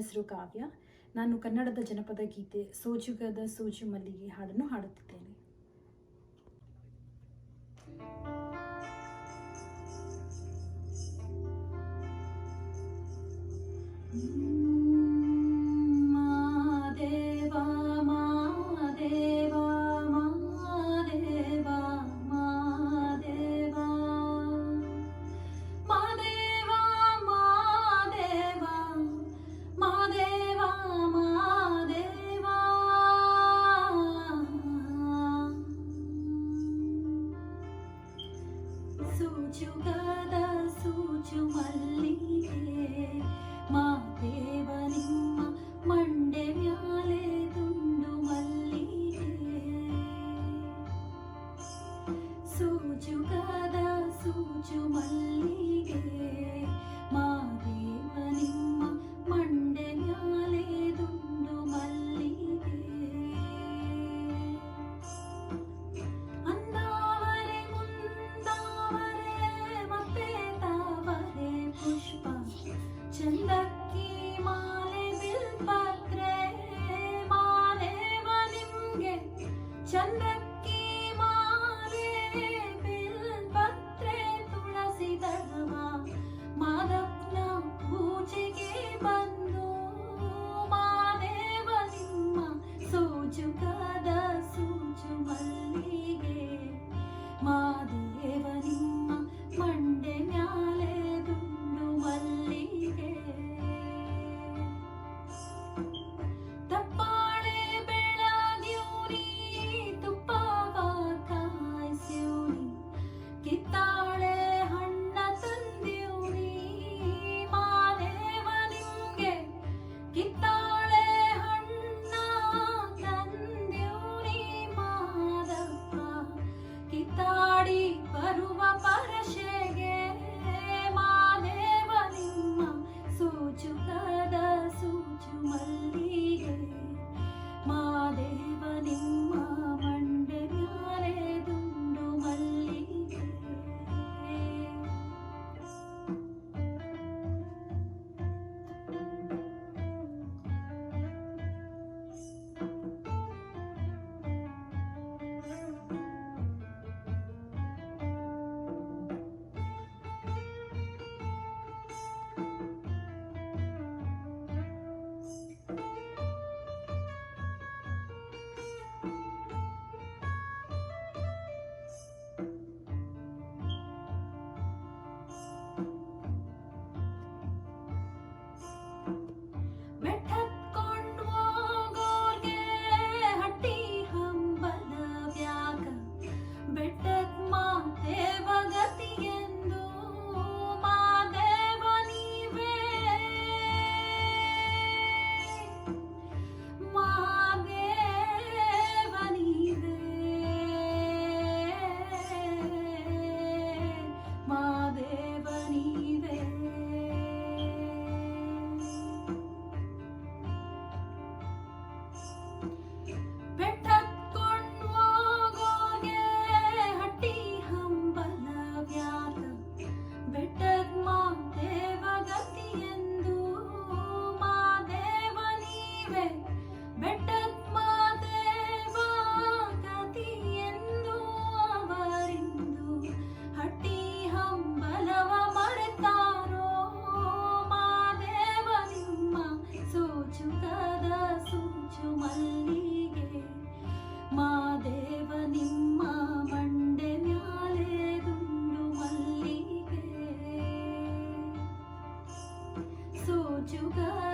ಹೆಸರು ಕಾವ್ಯ ನಾನು ಕನ್ನಡದ ಜನಪದ ಗೀತೆ ಸೋಜುಗದ ಸೋಜು ಮಲ್ಲಿಗೆ ಹಾಡನ್ನು ಹಾಡುತ್ತಿದ್ದೇನೆ Mm-hmm. ಸೂಚುಗದ ಸೂಚು ಮಲ್ಲಿಗೆ ಮಾತೇವ ನಿಮ್ಮ ಮಂಡೆ ಮ್ಯಾಲೆದು então Too good. go?